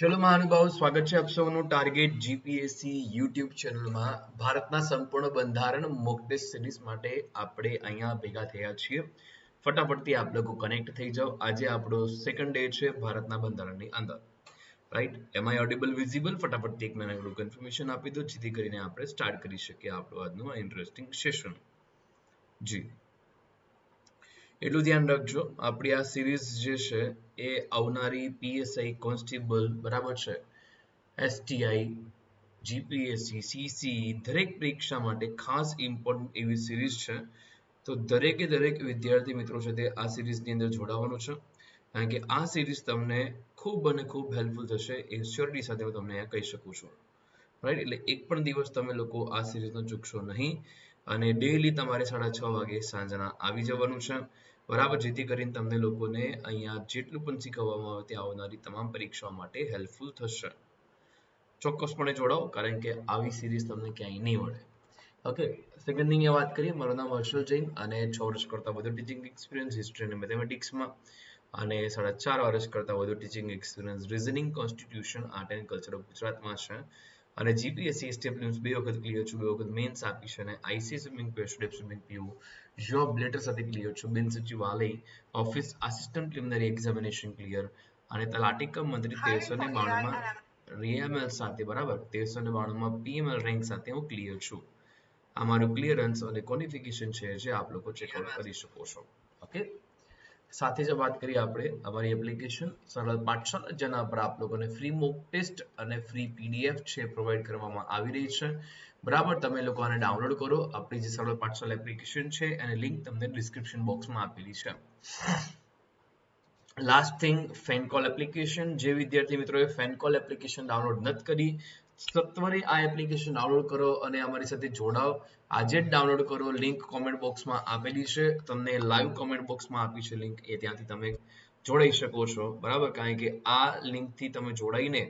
ચલો મહાનુભાવ, સ્વાગત છે આપ ટાર્ગેટ જીપીએસસી યુટ્યુબ ચેનલમાં. ભારતના સંપૂર્ણ બંધારણ મોક ટેસ્ટ સિરીઝ માટે આપણે અહીંયા ભેગા થયા છીએ. ફટાફટથી આપ લોકો કનેક્ટ થઈ જાઓ. આજે આપણો સેકન્ડ ડે છે ભારતના બંધારણની અંદર. Right am I audible visible ફટાફટથી એક નાનકડું કન્ફર્મેશન આપી દો, જેથી કરીને આપણે સ્ટાર્ટ કરી શકીએ આપણું આજનું ઇન્ટરેસ્ટિંગ સેશન જી. એટલું ધ્યાન રાખજો, આપણી આ સિરીઝ જે છે એ આવનારી પીએસઆઈ કોન્સ્ટેબલ બરાબર છે. એસટીઆઈ જીપીએસસી સીસી દરેક પરીક્ષા માટે ખાસ ઇમ્પોર્ટન્ટ એવી સિરીઝ છે. તો દરેકે દરેક વિદ્યાર્થી મિત્રો છે તે આ સિરીઝની અંદર જોડાવાનું છે. કારણ કે આ સિરીઝ તમને ખૂબ અને ખૂબ હેલ્પફુલ થશે એ શ્યોરિટી સાથે હું તમને કહી શકું છું. રાઈટ એટલે એક પણ દિવસ તમે લોકો આ સિરીઝનો ચૂકશો નહીં. અને ડેઈલી તમારે સાડા છ વાગે સાંજના આવી જવાનું છે. બરાબર? જેથી કરીને તમને લોકોને અહીંયા જેટલું પણ શીખવવામાં આવે તે આવનારી તમામ પરીક્ષાઓ માટે હેલ્પફુલ થશે. ચોક્કસપણે જોડાઓ, કારણ કે આવી સિરીઝ તમને ક્યાંય નહીં મળે. ઓકે સેકન્ડની વાત કરીએ, મારું નામ હર્ષલ જૈન અને છ વર્ષ કરતાં વધુ ટીચિંગ એક્સપિરિયન્સ હિસ્ટ્રી અને મેથેમેટિક્સમાં અને સાડા ચાર વર્ષ કરતાં વધુ teaching experience reasoning constitution art and culture of ગુજરાતમાં છે. અને જીપીએસસી સ્ટેપ બે વખત ક્લિયર છું બે વખત મેન્સ આપી છે અને આઈસી સ્વિમિંગ સ્ટેપ સ્વિમિંગ પીયુ જોબ લેટર સાથે ક્લિયર છું. બિન સચિવાલય office assistant preliminary examination clear અને તલાટી કમ મંત્રી તેરસો ને બાણુંમાં રીએમએલ સાથે બરાબર? તેરસો ને બાણુંમાં પીએમએલ રેન્ક સાથે હું ક્લિયર છું. આ મારું ક્લિયરન્સ અને ક્વોલિફિકેશન છે જે આપ લોકો ચેકઆઉટ કરી શકો છો. ઓકે સાથે જ વાત કરીએ આપણે અમારી એપ્લિકેશન સરળ પાઠશાળા જેના પર આપ લોકોને ફ્રી મોક ટેસ્ટ અને ફ્રી પીડીએફ છે પ્રોવાઈડ કરવામાં આવી રહી છે. બરાબર, તમે લોકો આને ડાઉનલોડ કરો. આપણી જે સરળ પાઠશાળા એપ્લિકેશન છે એની લિંક તમને ડિસ્ક્રિપ્શન બોક્સમાં આપેલી છે. લાસ્ટ થિંગ ફેનકોલ એપ્લિકેશન જે વિદ્યાર્થી મિત્રોએ ફેનકોલ એપ્લિકેશન ડાઉનલોડ નથી કરી, સત્વરે આ એપ્લિકેશન ડાઉનલોડ કરો અને અમારી સાથે જોડાઓ. આજે જ ડાઉનલોડ કરો. લિંક કોમેન્ટ બોક્સમાં આપેલી છે. તમને લાઈવ કોમેન્ટ બોક્સમાં આપી છે લિંક એ ત્યાંથી તમે જોડાઈ શકો છો. બરાબર? કારણ કે આ લિંકથી તમે જોડાઈને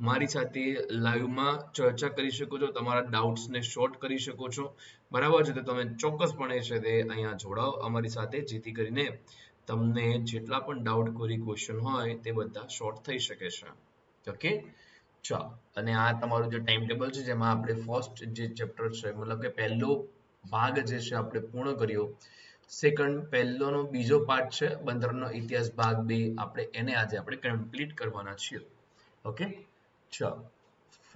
મારી સાથે લાઈવમાં ચર્ચા કરી શકો છો. તમારા ડાઉટ્સને શોર્ટ કરી શકો છો. બરાબર છે? તો તમે ચોક્કસપણે છે તે અહીંયા જોડાઓ અમારી સાથે, જેથી કરીને તમને જેટલા પણ ડાઉટ કોરી ક્વેશ્ચન હોય તે બધા શોર્ટ થઈ શકે છે. ઓકે ચાલો. અને આ તમારું જે ટાઈમ ટેબલ છે, જેમાં આપણે ફર્સ્ટ જે ચેપ્ટર છે, મતલબ કે પહેલો ભાગ જે છે આપણે પૂર્ણ કર્યો. સેકન્ડ પહેલોનો બીજો પાર્ટ છે, બંદરનો ઇતિહાસ ભાગ બે, આપણે એને આજે આપણે કમ્પ્લીટ કરવાના છીએ. ઓકે ચાલો.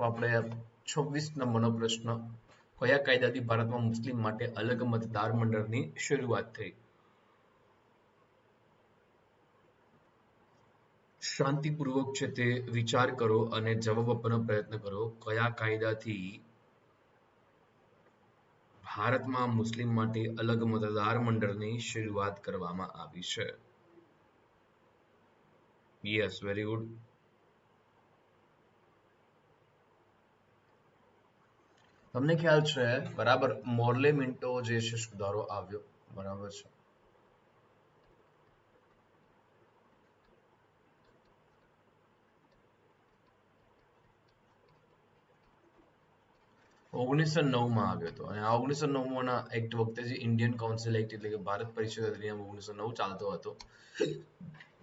આપણે છવ્વીસ નંબરનો પ્રશ્ન. કયા કાયદાથી ભારતમાં મુસ્લિમ માટે અલગ મતદાર મંડળની શરૂઆત થઈ? શાંતિપૂર્વક છે તે વિચાર કરો અને જવાબ આપવાનો પ્રયત્ન કરો. કયા કાયદાથી ભારતમાં મુસ્લિમ માટે અલગ મતદાર મંડળની શરૂઆત કરવામાં આવી છે? યસ વેરી ગુડ તમને ખ્યાલ છે, બરાબર, મોર્લે મિન્ટો જે છે સુધારો આવ્યો. બરાબર છે. ઓગણીસો નવમાં આવ્યો હતો. અને આ ઓગણીસો નવમાંના એક્ટ વખતે જે ઇન્ડિયન કાઉન્સિલ એક્ટ એટલે કે ભારત પરિષદ અધિનિયમ ઓગણીસો નવ ચાલતો હતો,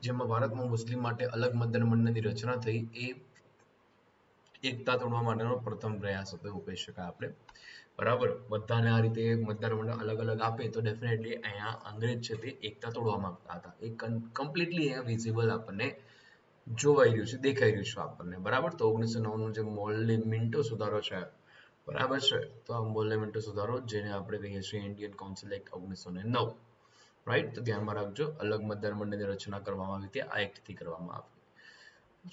જેમાં ભારતમાં મુસ્લિમ માટે અલગ મતદાન રચના થઈ, એ એકતા તોડવા માટેનો પ્રથમ પ્રયાસ હતો એવું કહી શકાય આપણે. બરાબર? બધાને આ રીતે મતદાર મંડળ અલગ અલગ આપે તો ડેફિનેટલી અહીંયા અંગ્રેજ છે તે એકતા તોડવા માંગતા હતા. એ કમ્પ્લીટલી અહીંયા વિઝિબલ આપણને જોવાઈ રહ્યું છે, દેખાઈ રહ્યું છે આપણને. બરાબર? તો ઓગણીસો નવનો જે મોલ્ડે મિન્ટો સુધારો છે બરાબર છે? તો આ મોલ્લેમેન્ટો સુધારો, જેને આપણે કહીએ છીએ ઇન્ડિયન કાઉન્સિલ એક્ટ ઓગણીસો ને નવ. રાઈટ તો ધ્યાનમાં રાખજો, અલગ મતદાર રચના કરવામાં આવી હતી, આ એક્ટથી કરવામાં આવી.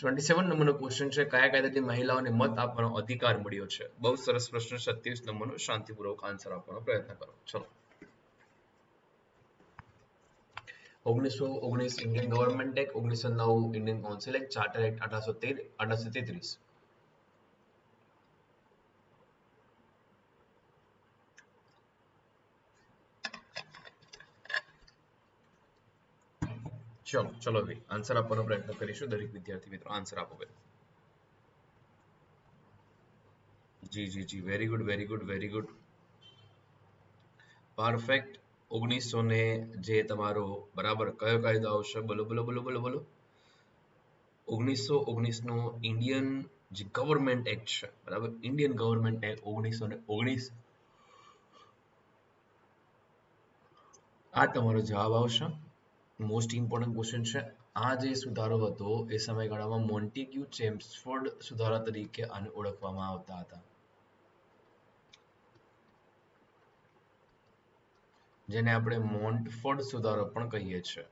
ટ્વેન્ટી સેવન નંબરનો ક્વેશ્ચન છે, કયા કાયદાથી મહિલાઓને મત આપવાનો અધિકાર મળ્યો છે? બહુ સરસ પ્રશ્ન સત્યાવીસ નંબરનો, શાંતિપૂર્વક આન્સર આપવાનો પ્રયત્ન કરો. ચલો. ઓગણીસો, ઓગણીસ ઇન્ડિયન ગવર્મેન્ટ એક્ટ ઓગણીસો નવ Indian council act charter act અઢારસો તેર, અઢારસો તેત્રીસ. ચલો ચલો ભાઈ આન્સર આપવાનો પ્રયત્ન કરીશું દરેક વિદ્યાર્થી મિત્રો. આન્સર આપો ભાઈ જી જી જી. Very good very good very good perfect ઓગણીસો ને જે તમારો બરાબર કયો કાયદો આવશે? બોલો બોલો બોલો બોલો બોલો. ઓગણીસો ઓગણીસનો ઇન્ડિયન જે ગવર્મેન્ટ એક્ટ છે, બરાબર? ઇન્ડિયન ગવર્મેન્ટ એક્ટ ઓગણીસો ને ઓગણીસ. આ તમારો જવાબ આવશે. મોસ્ટ ઇમ્પોર્ટન્ટ ક્વેશ્ચન છે, આ જે સુધારો હતો, એ સમયગાળામાં મોન્ટેગ્યુ ચેમ્સફોર્ડ સુધારા તરીકે ઓળખવામાં આવતા હતા. જેને આપણે મોન્ટફોર્ડ સુધારો પણ કહીએ છીએ.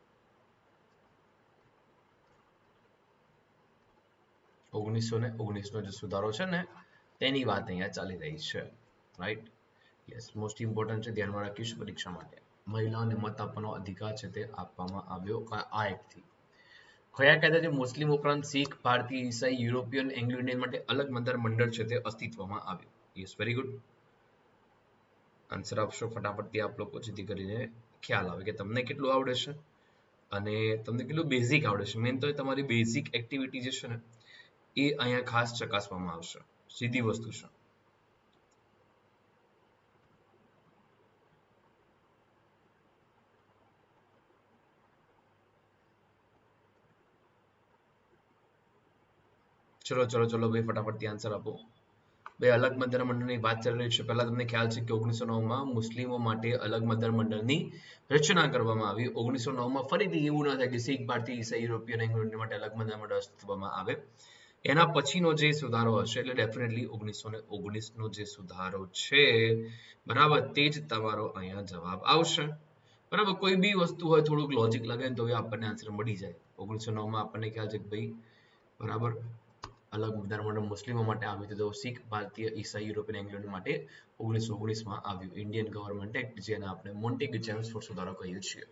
ઓગણીસો ને ઓગણીસનો જે સુધારો છે ને, તેની વાત અહીંયા ચાલી રહી છે. રાઈટ યસ મોસ્ટ ઇમ્પોર્ટન્ટ છે, ધ્યાનમાં રાખીશું પરીક્ષા માટે. મહિલાઓને મત આપવાનો અધિકાર છે તે આપવામાં આવ્યો આ એક્ટથી કયા કાયદાથી મુસ્લિમ ઉપરાંત શીખ, ભારતીય, ઈસાઈ યુરોપિયન એંગ્લો ઇન્ડિયન માટે અલગ મતદાર મંડળ છે તે અસ્તિત્વમાં આવ્યું. Yes, very good. આન્સર આપશો ફટાફટથી આપ લોકો, જેથી કરીને ખ્યાલ આવે કે તમને કેટલું આવડે છે અને તમને કેટલું બેઝિક આવડે છે. મેન તો તમારી બેઝિક એક્ટિવિટી જે છે ને, એ અહીંયા ખાસ ચકાસવામાં આવશે. સીધી વસ્તુ છે. ચલો ચલો ચલો, ભાઈ ફટાફટથી આન્સર આપો. બે અલગ મતદાર મંડળની વાત ચાલી રહી છે. પહેલા તમને ખ્યાલ છે કે ઓગણીસો નવમાં મુસ્લિમો માટે અલગ મતદાર મંડળની રચના કરવામાં આવી. ઓગણીસો નવમાં ફરીથી એવું ન થાય કે શીખ, ભારતીય, ઈસાઈ યુરોપિયન ઇંગ્લેન્ડ માટે અલગ મતદાર મંડળ અસ્તિત્વમાં આવે. એના પછીનો જે સુધારો હશે, એટલે ડેફિનેટલી ઓગણીસો ને ઓગણીસનો જે સુધારો છે, બરાબર, તે જ તમારો અહીંયા જવાબ આવશે. બરાબર, કોઈ બી વસ્તુ હોય, થોડુંક લોજિક લગાવીને તો આપણને આન્સર મળી જાય. ઓગણીસો નવમાં આપણને ખ્યાલ છે કે ભાઈ, બરાબર અલગ મતદાર મંડળ મુસ્લિમો માટે આવ્યું હતું. શીખ, ભારતીય, ઈસાઈ, યુરોપિયન ઇંગ્લેન્ડ માટે ઓગણીસો ઓગણીસમાં આવ્યું. ઇન્ડિયન ગવર્મેન્ટ એક્ટ, જેને આપણે મોન્ટેગ જેમ્સફોર્ડ સુધારો કહીએ છીએ.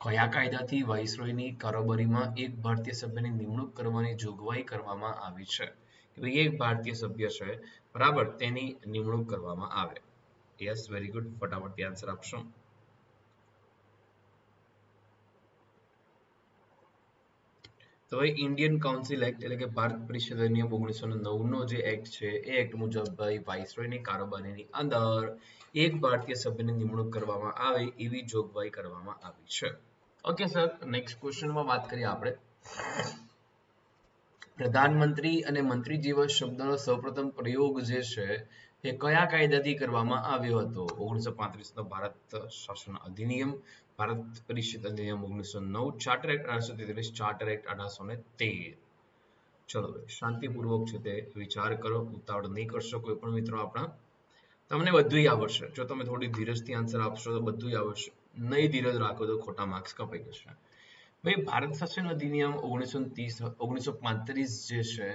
કયા કાયદાથી વાઇસરોયની કારોબારીમાં એક ભારતીય સભ્યની નિમણૂક કરવાની જોગવાઈ કરવામાં આવી છે? કે ભાઈ, એક ભારતીય સભ્ય છે, બરાબર, તેની નિમણૂક કરવામાં આવે. યસ વેરી ગુડ ફટાફટ આન્સર આપશો. તો એ ઇન્ડિયન કાઉન્સિલ એક્ટ એટલે કે ભારત પરિષદ નિયમ ઓગણીસો નવનો જે એક્ટ છે, એ એક્ટ મુજબ ભાઈ વાઇસરોયની કારોબારીની અંદર એક ભારતીય સભ્યની નિમણૂક કરવામાં આવે એવી જોગવાઈ કરવામાં આવી છે. ઓકે સર નેક્સ્ટ ક્વેશ્ચનમાં વાત કરીએ આપણે. પ્રધાનમંત્રી અને મંત્રી જેવા શબ્દનો સૌપ્રથમ પ્રયોગ જે છે, એ કયા કાયદાથી કરવામાં આવ્યો હતો? ઓગણીસો પાંત્રીસ નો ભારત શાસન અધિનિયમ ભારત પરિષદ અધિનિયમ ઓગણીસો નવ ચાર્ટર એક્ટ અઢારસો તેત્રીસ ચાર્ટર એક્ટ અઢારસો ને તેર ચલો શાંતિપૂર્વક છે તે વિચાર કરો ઉતાવળ નહીં કરશો કોઈ પણ મિત્રો આપણા તમને બધું આવડશે જો તમે થોડી ધીરજથી આન્સર આપશો તો બધું આવડશે નહીં ધીરજ રાખો તો ખોટા માર્ક્સ કપાઈ જશે ભાઈ ભારત શાસન અધિનિયમ ઓગણીસો ત્રીસ ઓગણીસો પાંત્રીસ જે છે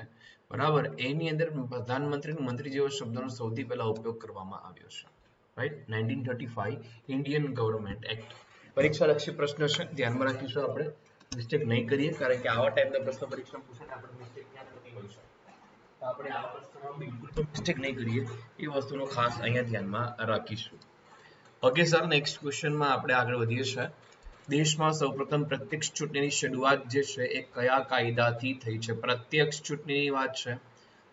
બરાબર એની અંદર પ્રધાનમંત્રી મંત્રી જેવા શબ્દનો સૌથી પહેલા ઉપયોગ કરવામાં આવ્યો છે right nineteen thirty five Indian government act પરીક્ષા લક્ષી પ્રશ્ન છે. ધ્યાનમાં રાખીશું આપણે. મિસ્ટેક નહીં કરીએ, કારણ કે આવા ટાઈપના પ્રશ્ન પરીક્ષા પૂછે આપણે મિસ્ટેક ક્યાં થતી હોય આપણે આ પ્રશ્નમાં બિલકુલ મિસ્ટેક નહીં કરીએ. એ વસ્તુનો ખાસ અહીંયા ધ્યાનમાં રાખીશું. ઓકે સર નેક્સ્ટ ક્વેશ્ચનમાં આપણે આગળ વધીએ છીએ. દેશમાં સૌપ્રથમ પ્રત્યક્ષ ચૂંટણીની શરૂઆત જે છે એ કયા કાયદાથી થઈ છે? પ્રત્યક્ષ ચૂંટણીની વાત છે.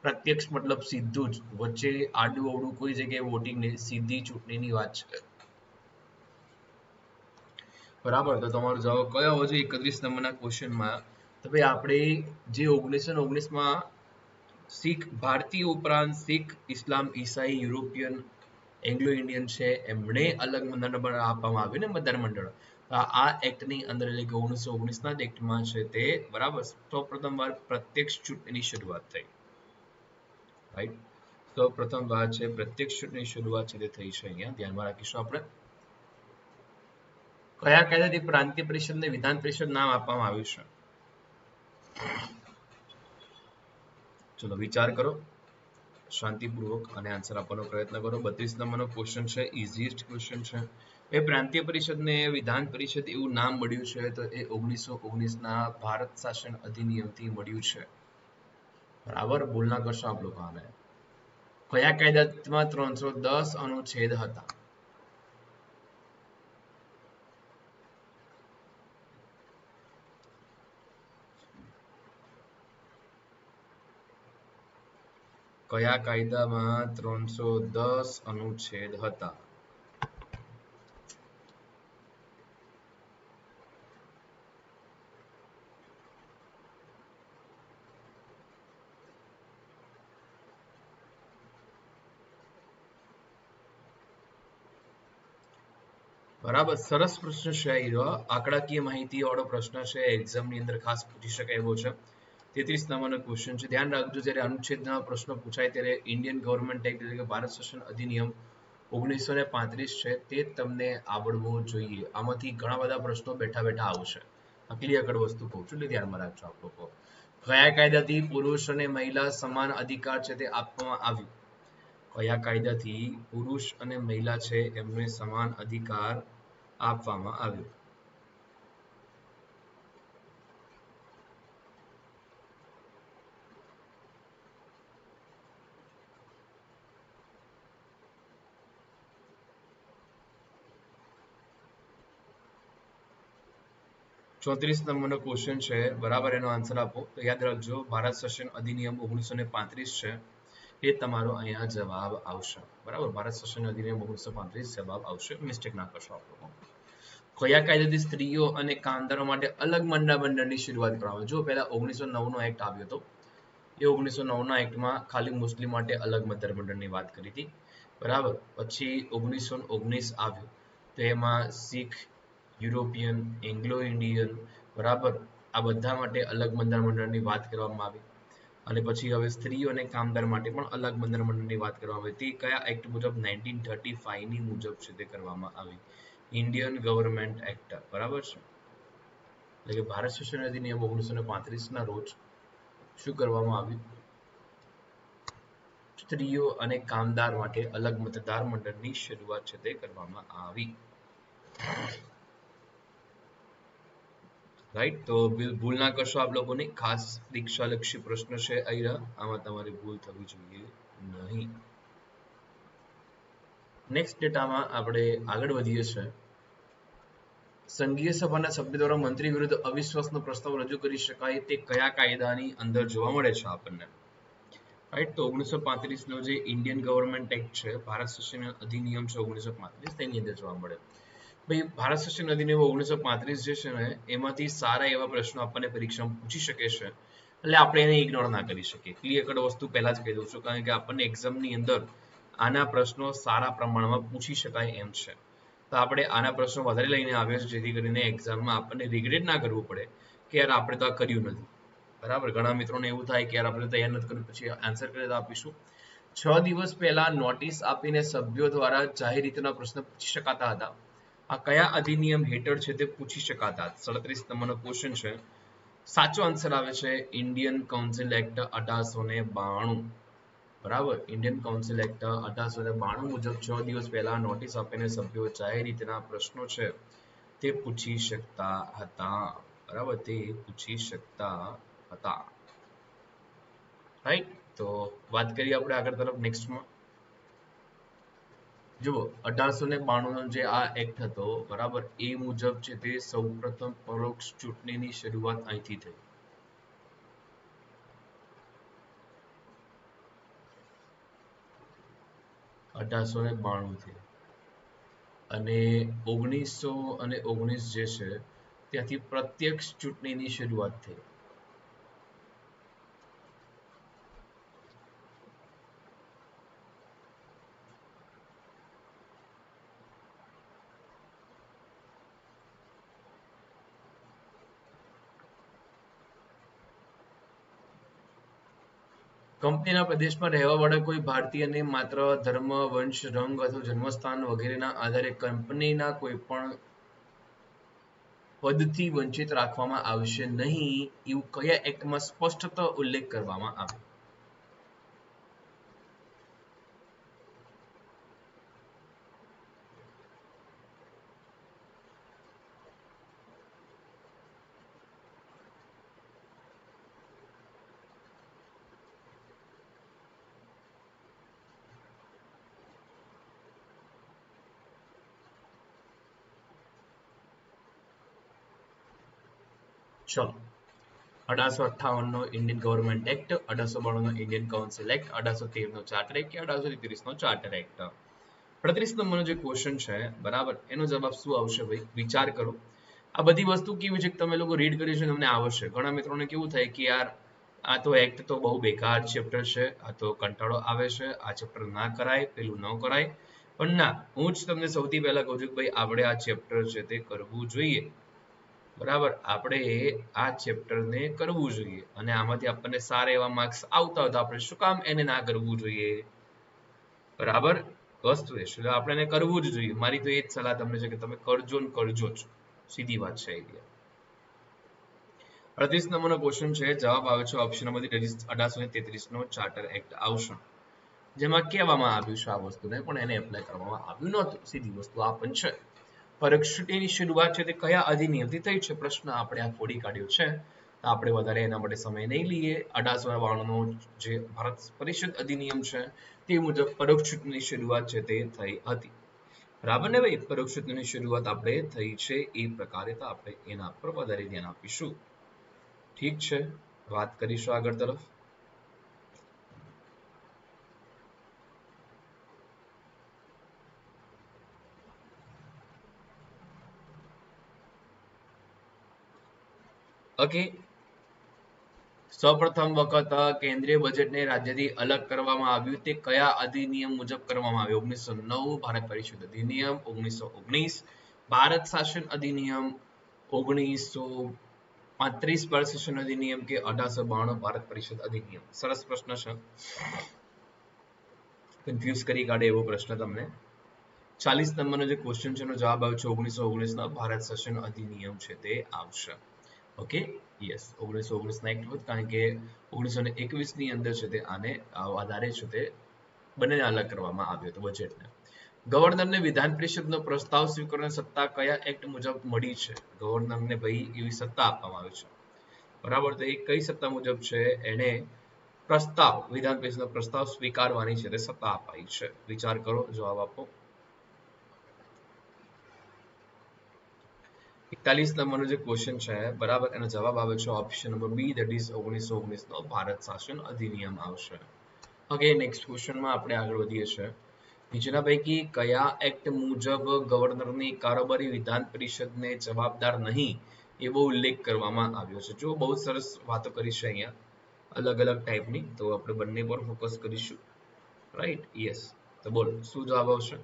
પ્રત્યક્ષ મતલબ સીધું જ. વચ્ચે આડું અવડું કોઈ જગ્યાએ વોટિંગ નહીં, સીધી ચૂંટણીની વાત છે. બરાબર. તો તમારો જવાબ કયો હોવો જોઈએ? એકત્રીસ નંબરના ક્વેશ્ચનમાં. તો ભાઈ, આપણે જે ઓગણીસો ને ઓગણીસમાં શીખ, ભારતીય ઉપરાંત શીખ, ઇસ્લામ, ઈસાઈ, યુરોપિયન, એંગ્લો ઇન્ડિયન છે, એમણે અલગ મંડળ આપવામાં આવ્યું ને મતદાર મંડળ. આ એક્ટની અંદર એટલે કે ઓગણીસો ઓગણીસના જ એક્ટમાં છે તે. બરાબર. સૌ પ્રથમ વાર પ્રત્યક્ષ ચૂંટણીની શરૂઆત થઈ. રાઈટ સૌ પ્રથમ વાત છે પ્રત્યક્ષ ચૂંટણીની શરૂઆત છે તે થઈ છે અહીંયા. ધ્યાનમાં રાખીશું આપણે. કયા કાયદાથી પરિષદ પરિષદને વિધાન પરિષદ નામ આપવામાં આવ્યું છે? ચલો વિચાર કરો. શાંતિપૂર્વક અને આન્સર આપવાનો પ્રયત્ન કરો. બત્રીસ નંબરનો ક્વેશ્ચન છે ઇઝીએસ્ટ ક્વેશ્ચન છે. એ પ્રાંતીય પરિષદને વિધાન પરિષદ એવું નામ મળ્યું છે તો એ ઓગણીસો ઓગણીસના ભારત શાસન અધિનિયમથી મળ્યું છે. બરાબર? બોલના કરશો આપ લોકો આને. કયા કાયદામાં ત્રણસો દસ અનુચ્છેદ હતા? કયા કાયદામાં ત્રણસો દસ અનુચ્છેદ હતા? બરાબર, સરસ પ્રશ્ન છે આકડાકીય માહિતી વાળો પ્રશ્ન છે. એક્ઝામની અંદર ખાસ પૂછી શકાય એવો છે. તેત્રીસ નંબરનો ક્વેશ્ચન છે. ધ્યાન રાખજો, જ્યારે અનુચ્છેદના પ્રશ્નો પૂછાય ત્યારે ઇન્ડિયન ગવર્મેન્ટ એક્ટ એટલે કે ભારત શાસન અધિનિયમ ઓગણીસો ને પાંત્રીસ છે, તે તમને આવડવો જોઈએ. આમાંથી ઘણા બધા પ્રશ્નો બેઠા બેઠા આવશે. ક્લિયર કટ વસ્તુ કહું છું, એટલે ધ્યાનમાં રાખજો આપ લોકો. કયા કાયદાથી પુરુષ અને મહિલા સમાન અધિકાર છે તે આપવામાં આવ્યું. કયા કાયદાથી પુરુષ અને મહિલા છે, એમને સમાન અધિકાર આપવામાં આવ્યો. ચોત્રીસ નંબરનો ક્વેશ્ચન છે, બરાબર એનો આન્સર આપો. તો યાદ રાખજો, ભારત શાસન અધિનિયમ ઓગણીસો ને પાંત્રીસ છે, એ તમારો અહીંયા જવાબ આવશે. બરાબર? ભારત શાસન અધિનિયમ ઓગણીસો પાંત્રીસ જવાબ આવશે. મિસ્ટેક ના કરશો આપણો કયા કાયદાથી સ્ત્રીઓ અને કામદારો માટે અલગ મંડળ મંડળની શરૂઆત કરવામાં જો પહેલા ઓગણીસો નવ નો એક્ટ આવ્યો હતો. એ ઓગણીસો નવ ના એક્ટમાં ખાલી મુસ્લિમ માટે અલગ મંત્રી મંડળની વાત કરી હતી. બરાબર? પછી ઓગણીસો ઓગણીસ આવ્યું. તો એમાં શીખ યુરોપિયન, એંગ્લો ઇન્ડિયન, બરાબર? આ બધા માટે અલગ બંધારણ મંડળની વાત કરવામાં આવી. અને પછી હવે સ્ત્રીઓ અને કામદાર માટે પણ અલગ બંધારણ મંડળની વાત કરવામાં આવી. તે કયા એક્ટ મુજબ? નાઇન્ટીન થર્ટી ફાઈવની મુજબ છે તે કરવામાં આવી. ઇન્ડિયન ગવર્મેન્ટ એક્ટ, બરાબર છે? એટલે કે ભારત શિક્ષણ અધિનિયમ ઓગણીસો ને પાંત્રીસના રોજ શું કરવામાં આવ્યું? સ્ત્રીઓ અને કામદાર માટે અલગ મતદાર મંડળની શરૂઆત છે તે કરવામાં આવી. રાઈટ તો ભૂલ ના કરશો આપ લોકોને. ખાસ દીક્ષાલક્ષી પ્રશ્ન છે અહીંયા આમાં તમારી ભૂલ થવી જોઈએ નહીં. નેક્સ્ટ ડેટામાં આપણે આગળ વધીએ છીએ. સંઘીય સભાના સભ્ય દ્વારા મંત્રી વિરુદ્ધ અવિશ્વાસનો પ્રસ્તાવ રજૂ કરી શકાય તે કયા કાયદાની અંદર જોવા મળે છે આપણને? રાઈટ તો ઓગણીસો પાંત્રીસ નો જે ઇન્ડિયન ગવર્મેન્ટ એક્ટ છે, ભારત શાસન અધિનિયમ છે ઓગણીસો પાંત્રીસ, તેની અંદર જોવા મળે. ભાઈ ભારત શાસન અધિનિયમ ઓગણીસો પાંત્રીસ જે છે ને, એમાંથી સારા એવા પ્રશ્નો આપણને પરીક્ષામાં પૂછી શકે છે. એટલે આપણે એને ઇગ્નોર ના કરી શકીએ. ક્લિયર કટ વસ્તુ પહેલા જ કહી દઉં છું, કારણ કે આપણને એક્ઝામની અંદર આના પ્રશ્નો સારા પ્રમાણમાં પૂછી શકાય એમ છે. તો આપણે આના પ્રશ્નો વધારે લઈને આવ્યા છે જેથી કરીને એક્ઝામમાં આપણને રિગ્રેટ ના કરવું પડે કે યાર આપણે તો આ કર્યું નથી. બરાબર? ઘણા મિત્રોને એવું થાય કે યાર આપણે તૈયાર નથી કર્યું, પછી આન્સર કરી આપીશું. છ દિવસ પહેલા નોટિસ આપીને સભ્યો દ્વારા જાહેર રીતના પ્રશ્ન પૂછી શકાતા હતા. આ કયા અધિનિયમ હેઠળ છે તે પૂછી શકાતા? સડત્રીસ નંબરનો ક્વેશ્ચન છે. સાચો આન્સર આવે છે ઇન્ડિયન કાઉન્સિલ એક્ટ અઢારસો ને બાણું. બરાબર? ઇન્ડિયન કાઉન્સિલ એક્ટ અઢારસો ને બાણું મુજબ છ દિવસ પહેલા નોટિસ આપીને સભ્યો જાહેર રીતના પ્રશ્નો છે તે પૂછી શકતા હતા. બરાબર? તે પૂછી શકતા હતા. રાઈટ તો વાત કરીએ આપણે આગળ તરફ નેક્સ્ટમાં જુઓ, અઢારસો ને બાણું નો જે આ એક્ટ હતો, બરાબર, એ મુજબ છે તે સૌપ્રથમ પરોક્ષ ચૂંટણીની શરૂઆત અહીંથી થઈ. અઢારસો ને બાણું થી. અને ઓગણીસો અને ઓગણીસ જે છે, ત્યાંથી પ્રત્યક્ષ ચૂંટણીની શરૂઆત થઈ. કંપનીના પ્રદેશમાં રહેવા વાળા કોઈ ભારતીયને માત્ર ધર્મ, વંશ, રંગ અથવા જન્મસ્થાન વગેરેના આધારે કંપનીના કોઈ પણ પદથી વંચિત રાખવામાં આવશે નહીં, એવું કયા એક્ટમાં સ્પષ્ટતા ઉલ્લેખ કરવામાં આવ્યો ચલો. અઢારસો અઠ્ઠાવન નો ઇન્ડિયન ગવર્મેન્ટ એક્ટ અઢારસો બાણું નો ઇન્ડિયન કાઉન્સિલ એક્ટ અઢારસો તેર નો ચાર્ટર એક્ટ અઢારસો ત્રીસ નો ચાર્ટર એક્ટ અડત્રીસ નંબરનો જે ક્વેશ્ચન છે, બરાબર, એનો જવાબ શું આવશે ભાઈ? વિચાર કરો. આ બધી વસ્તુ કેવી છે કે તમે લોકો રીડ કરી છે તમને આવશે ઘણા મિત્રોને કેવું થાય કે યાર, આ તો એક્ટ તો બહુ બેકાર ચેપ્ટર છે, આ તો કંટાળો આવે છે, આ ચેપ્ટર ના કરાય, પેલું ન કરાય. પણ ના, હું જ તમને સૌથી પહેલા કહું છું કે ભાઈ આપણે આ ચેપ્ટર છે તે કરવું જોઈએ. બરાબર? આપણે આ ચેપ્ટરને કરવું જોઈએ અને આમાંથી આપણને સારા એવા માર્ક્સ આવતા હોય તો આપણે શું કામ એને ના કરવું જોઈએ? બરાબર? વસ્તુ એ શું આપણે એને કરવું જ જોઈએ. મારી તો એ જ સલાહ તમને છે કે તમે કરજો ને કરજો જ. સીધી વાત છે આઈડિયા અડત્રીસ નંબરનો ક્વેશ્ચન છે. જવાબ આવે છે ઓપ્શન નંબર અઢારસો ને તેત્રીસ નો ચાર્ટર એક્ટ આવશે. જેમાં કહેવામાં આવ્યું છે આ વસ્તુને, પણ એને એપ્લાય કરવામાં આવ્યું નહોતું. સીધી વસ્તુ આ પણ છે. પરીક્ષટીની શરૂઆત છે તે કયા અધિનિયમથી થઈ છે? પ્રશ્ન આપણે આ ફોડી કાઢ્યો છે. આપણે વધારે એના માટે સમય નહીં લઈએ. અઢારસો બાણુંનો જે ભારત પરિષદ અધિનિયમ છે તે મુજબ પરોક્ષ શરૂઆત છે તે થઈ હતી. બરાબર ને ભાઈ? પરોક્ષ શરૂઆત આપણે થઈ છે એ પ્રકારે તો આપણે એના પર વધારે ધ્યાન આપીશું. ઠીક છે. વાત કરીશું આગળ તરફ. ઓકે. સૌપ્રથમ વખત કેન્દ્રીય બજેટને રાજ્યથી અલગ કરવામાં આવ્યું. તે કયા અધિનિયમ મુજબ કરવામાં આવ્યું? ઓગણીસો નવ, ભારત પરિષદ અધિનિયમ. ઓગણીસો ઓગણીસ, ભારત શાસન અધિનિયમ. ઓગણીસો પાંત્રીસ, ભારત શાસન અધિનિયમ કે અઢારસો બાણું ભારત પરિષદ અધિનિયમ? સરસ પ્રશ્ન છે. કન્ફ્યુઝ કરી કાઢે એવો પ્રશ્ન તમને. ચાલીસ નંબરનો જે ક્વેશ્ચન છે એનો જવાબ આવ્યો છે. ઓગણીસો ઓગણીસ નો ભારત શાસન અધિનિયમ છે તે આવશે. ઓકે યસ ઓગણીસો ઓગણીસના એક્ટ હતું કારણ કે ઓગણીસો ને એકવીસની અંદર છે તે આને આધારે છે તે બંનેને અલગ કરવામાં આવ્યો હતો બજેટને ગવર્નરને વિધાન પરિષદનો પ્રસ્તાવ સ્વીકારવાની સત્તા કયા એક્ટ મુજબ મળી છે? ગવર્નરને ભાઈ એવી સત્તા આપવામાં આવી છે. બરાબર? તો એ કઈ સત્તા મુજબ છે? એને પ્રસ્તાવ, વિધાન પરિષદનો પ્રસ્તાવ સ્વીકારવાની છે તે સત્તા અપાઈ છે. વિચાર કરો, જવાબ આપો. એકતાલીસ નંબરનો જે ક્વેશ્ચન છે, બરાબર, એનો જવાબ આવે છે option number B that is ઓગણીસો ઓગણીસનો ભારત શાસન અધિનિયમ આવશે. ઓકે નેક્સ્ટ ક્વેશ્ચનમાં આપણે આગળ વધીએ છીએ. નીચેના પૈકી કયા એક્ટ મુજબ ગવર્નરની કારોબારી વિધાન પરિષદને જવાબદાર નહીં, એવો ઉલ્લેખ કરવામાં આવ્યો છે. જો બહુ સરસ વાતો કરી છે અહીંયા. અલગ અલગ ટાઈપની તો આપણે બંને પર ફોકસ કરીશું. રાઈટ યસ તો બોલો, શું જવાબ આવશે?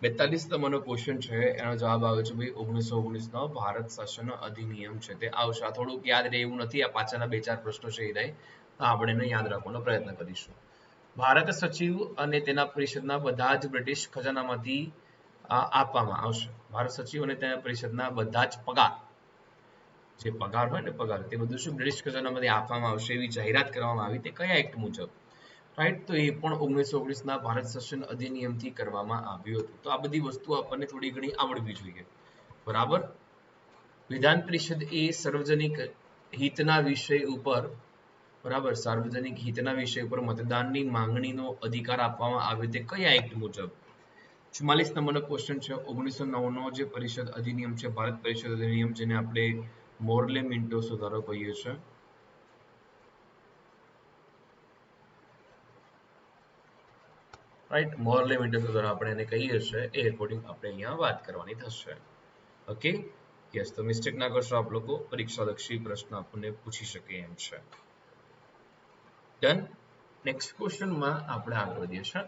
બેતાલીસ નંબરનો ક્વેશ્ચન છે. એનો જવાબ આવે છે ભાઈ ઓગણીસો ઓગણીસ નો ભારત શાસન અધિનિયમ છે. તે આવશે. આ થોડુંક યાદ રહે એવું નથી. આ પાછળના બે ચાર પ્રશ્નો છે એ રહે. આપણે એને યાદ રાખવાનો પ્રયત્ન કરીશું. ભારત સચિવ અને તેના પરિષદના બધા જ બ્રિટિશ ખજાનામાંથી આપવામાં આવશે. ભારત સચિવ અને તેના પરિષદના બધા જ પગાર. જે પગાર હોય ને પગાર, તે બધું શું? બ્રિટિશ ખજાનામાંથી આપવામાં આવશે એવી જાહેરાત કરવામાં આવી. તે કયા એક્ટ મુજબ? રાઈટ તો એ પણ ઓગણીસો ઓગણીસના ભારત શાસન અધિનિયમથી કરવામાં આવ્યું હતું. તો આ બધી વસ્તુ આપણને થોડી ઘણી આવડવી જોઈએ. બરાબર? વિધાન પરિષદ એ સાર્વજનિક હિતના વિષય ઉપર, બરાબર? સાર્વજનિક હિતના વિષય ઉપર મતદાનની માંગણીનો અધિકાર આપવામાં આવ્યો તે કયા એક્ટ મુજબ? ચુમ્માલીસ નંબરનો ક્વેશ્ચન છે. ઓગણીસો નવનો જે પરિષદ અધિનિયમ છે, ભારત પરિષદ અધિનિયમ જેને આપણે મોરલે મિન્ટો સુધારો કહીએ છીએ. રાઈટ મોર લિમિટેડ દ્વારા આપણે એને કહીએ છીએ, એ એકોર્ડિંગ આપણે અહીંયા વાત કરવાની થશે. ઓકે યસ તો મિસ્ટેક ના કરશો આપ લોકો. પરીક્ષા લક્ષી પ્રશ્ન આપણને પૂછી શકે એમ છે. ડન નેક્સ્ટ ક્વેશ્ચનમાં આપણે આગળ વધીએ છીએ.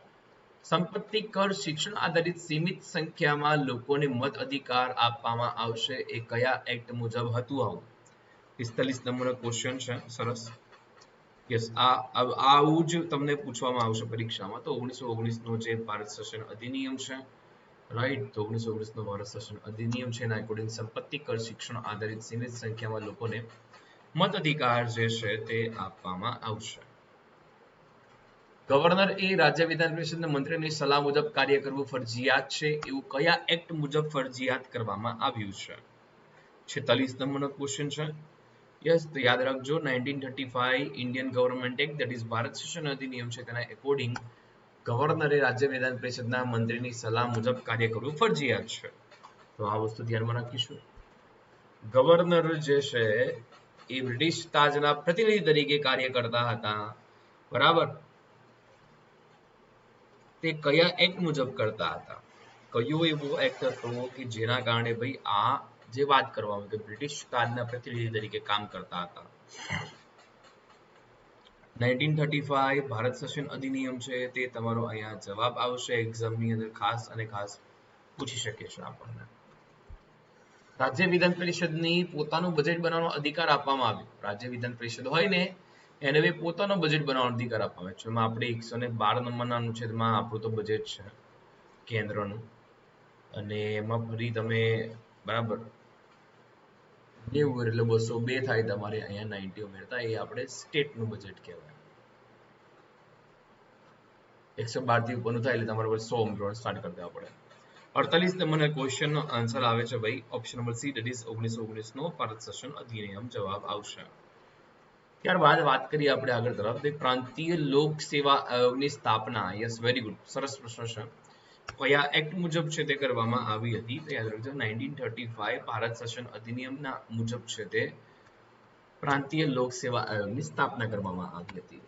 સંપત્તિ કર શિક્ષણ આધારિત સીમિત સંખ્યામાં લોકોને મત અધિકાર આપવામાં આવશે એ કયા એક્ટ મુજબ હતું આવું? પિસ્તાલીસ નંબરનો ક્વેશ્ચન છે. સરસ. યસ આ આવું જ તમને પૂછવામાં આવશે પરીક્ષામાં. તો ઓગણીસો ઓગણીસ નો જે ભારત શાસન અધિનિયમ છે રાઈટ તો ઓગણીસો ઓગણીસ નો ભારત શાસન અધિનિયમ છે, એના એકોર્ડિંગ સંપત્તિ કર શિક્ષણ આધારિત સીમિત સંખ્યામાં લોકોને મત અધિકાર જે છે તે આપવામાં આવશે. ગવર્નર એ રાજ્ય વિધાન પરિષદના મંત્રીની સલાહ મુજબ કાર્ય કરવું ફરજિયાત છે, એવું કયા એક્ટ મુજબ ફરજિયાત કરવામાં આવ્યું છે? છેતાલીસ નંબરનો ક્વેશ્ચન છે. યસ, તો યાદ રાખજો 1935 Indian government act that is Bharat શાસન અધિનિયમ છે, તેના એકોર્ડિંગ ગવર્નરે રાજ્ય વિધાન પરિષદના મંત્રીની સલાહ મુજબ કાર્ય કરવું ફરજિયાત છે. તો આ વસ્તુ ધ્યાનમાં રાખીશું. ગવર્નર જે છે, એ બ્રિટિશ તાજના પ્રતિનિધિ તરીકે કાર્ય કરતા હતા. બરાબર? તે કયા એક્ટ મુજબ કરતા હતા? કયો એવો એક્ટ હતો કે જેના કારણે ભાઈ આ જે વાત કરવામાં કે બ્રિટિશ કાળના પ્રતિનિધિ તરીકે કામ કરતા હતા. નાઇન્ટીન થર્ટી ફાઈવ ભારત શાસન અધિનિયમ છે તે તમારો અહીંયા જવાબ આવશે એક્ઝામની અંદર ખાસ અને ખાસ પૂછી શકે છે આપણને. રાજ્ય વિધાન પરિષદની પોતાનું બજેટ બનાવવાનો અધિકાર આપવામાં આવ્યો. રાજ્ય વિધાન પરિષદ હોય ને, એને હવે પોતાનો બજેટ બનાવવાનો અધિકાર આપવામાં આવે છે એમાં આપણે એકસો ને બાર નંબરના અનુચ્છેદમાં આપણું તો બજેટ છે કેન્દ્રનું. અને એમાં ફરી તમે બરાબર નેવું એટલે બસો બે થાય તમારે અહીંયા નાઇન્ટી ઉમેરતા, એ આપણે સ્ટેટનું બજેટ કહેવાય. એકસો બારથી ઉપરનું થાય એટલે તમારે સો ઉમેરવાનું સ્ટાર્ટ કરી દેવા પડે. અડતાલીસ મને ક્વેશ્ચન નો આન્સર આવે છે ભાઈ. Option number C that is ઓગણીસો ઓગણીસ નો ભારત શાસન અધિનિયમ જવાબ આવશે. ત્યારબાદ વાત કરીએ આપણે આગળ તરફ. પ્રાંતીય લોક સેવા આયોગની સ્થાપના. યસ વેરી ગુડ સરસ પ્રશ્ન છે. કયા એક્ટ મુજબ છે તે કરવામાં આવી હતી. તો યાદ રાખજો, નાઇન્ટીન થર્ટી ફાઈવ ભારત શાસન અધિનિયમના મુજબ છે તે પ્રાંતીય લોક સેવા આયોગની સ્થાપના કરવામાં આવી હતી.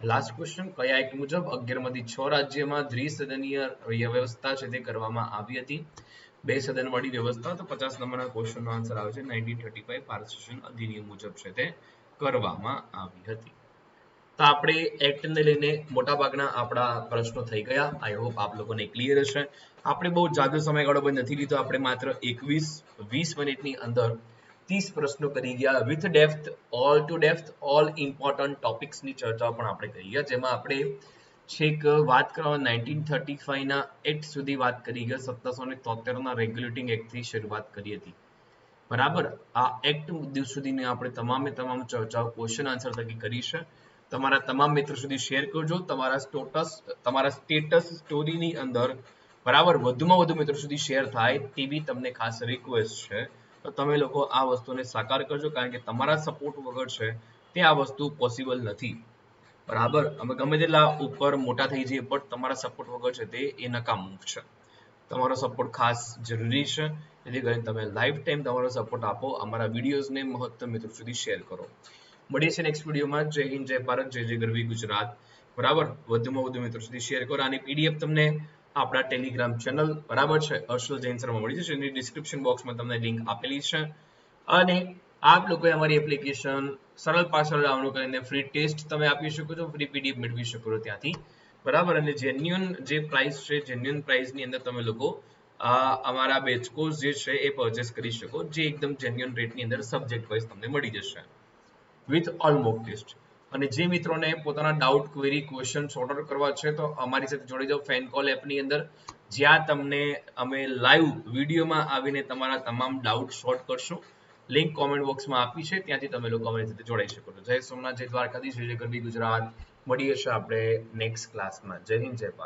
લાસ્ટ ક્વેશ્ચન કયા એક્ટ મુજબ અગિયારમાંથી છ રાજ્યમાં દ્વિસદનીય વ્યવસ્થા છે તે કરવામાં આવી હતી? બે સદન વાળી વ્યવસ્થા, તો પચાસ નંબરના ક્વેશ્ચનનો આન્સર આવે છે. નાઇન્ટીન થર્ટી ફાઈવ ભારત શાસન અધિનિયમ મુજબ છે તે કરવામાં આવી હતી. તો આપણે એક્ટને લઈને મોટાભાગના આપણા પ્રશ્નો થઈ ગયા. આઈ હોપ આપ લોકોને ક્લિયર હશે. આપણે બહુ જાદુ સમયગાળો પણ નથી લીધો. આપણે માત્ર એકવીસ, વીસ મિનિટની અંદર ત્રીસ પ્રશ્નો કરી ગયા. With depth all to depth all important ટોપિક્સની ચર્ચા પણ આપણે કરી ગયા. જેમાં આપણે છેક વાત કરવા નાઇન્ટીન થર્ટી ફાઈવના એક્ટ સુધી વાત કરી ગયા. સત્તરસો ને તોતેરના રેગ્યુલેટિંગ એક્ટથી શરૂઆત કરી હતી. બરાબર? આ એક્ટ દિવસ સુધીની આપણે તમામે તમામ ચર્ચાઓ ક્વેશ્ચન આન્સર થકી કરી છે. તમારા તમામ મિત્રો સુધી શેર કરજો. તમારા સ્ટોટસ તમારા સ્ટેટસ સ્ટોરીની અંદર બરાબર વધુમાં વધુ મિત્રો સુધી શેર થાય તેવી તમને ખાસ રિક્વેસ્ટ છે. તો તમે લોકો આ વસ્તુને સાકાર કરજો કારણ કે તમારા સપોર્ટ વગર છે તે આ વસ્તુ પોસિબલ નથી. બરાબર? અમે ગમે તેટલા ઉપર મોટા થઈ જઈએ પણ તમારા સપોર્ટ વગર છે તે એ નકામું છે. તમારો સપોર્ટ ખાસ જરૂરી છે. જેથી કરીને તમે લાઈફ ટાઈમ તમારો સપોર્ટ આપો, અમારા વિડીયોઝને મહત્તમ મિત્રો સુધી શેર કરો. મળીએ છીએ નેક્સ્ટ વિડીયોમાં જય હિન્દ, જય ભારત, જય જય ગરવી ગુજરાત. બરાબર? વધુમાં વધુ મિત્રો સુધી શેર કરો. આની પીડીએફ તમને આપણા ટેલિગ્રામ ચેનલ બરાબર છે. અર્શલ જૈન સરમાં મળી જશે. એની ડિસ્ક્રિપ્શન બોક્સમાં તમને લિંક આપેલી છે. અને આપ લોકોએ અમારી એપ્લિકેશન સરળ પાછળ ડાઉનલોડ કરીને ફ્રી ટેસ્ટ તમે આપી શકો છો. ફ્રી પીડીએફ મેળવી શકો છો ત્યાંથી. બરાબર? અને જેન્યુન જે પ્રાઇસ છે જેન્યુન પ્રાઇસની અંદર તમે લોકો અમારા બેચ જે છે એ પરચેસ કરી શકો. જે એકદમ જેન્યુન રેટની અંદર સબ્જેક્ટ વાઇઝ તમને મળી જશે. વિથ ઓલ મોક અને જે મિત્રોને પોતાના ડાઉટ ક્વેરી ક્વેશ્ચન ઓર્ડર કરવા છે, તો અમારી સાથે જોડી જાઓ ફેન કોલ એપની અંદર. જ્યાં તમને અમે લાઈવ વિડીયોમાં આવીને તમારા તમામ ડાઉટ સોર્ટ કરશું. લિંક કોમેન્ટ બોક્સમાં આપી છે, ત્યાંથી તમે લોકો અમારી સાથે જોડાઈ શકો છો. જય સોમનાથ, જય દ્વારકાધીશ, જય ગરબી ગુજરાત. મળીએ છીએ આપણે નેક્સ્ટ ક્લાસમાં જય હિન્દ, જય ભારત.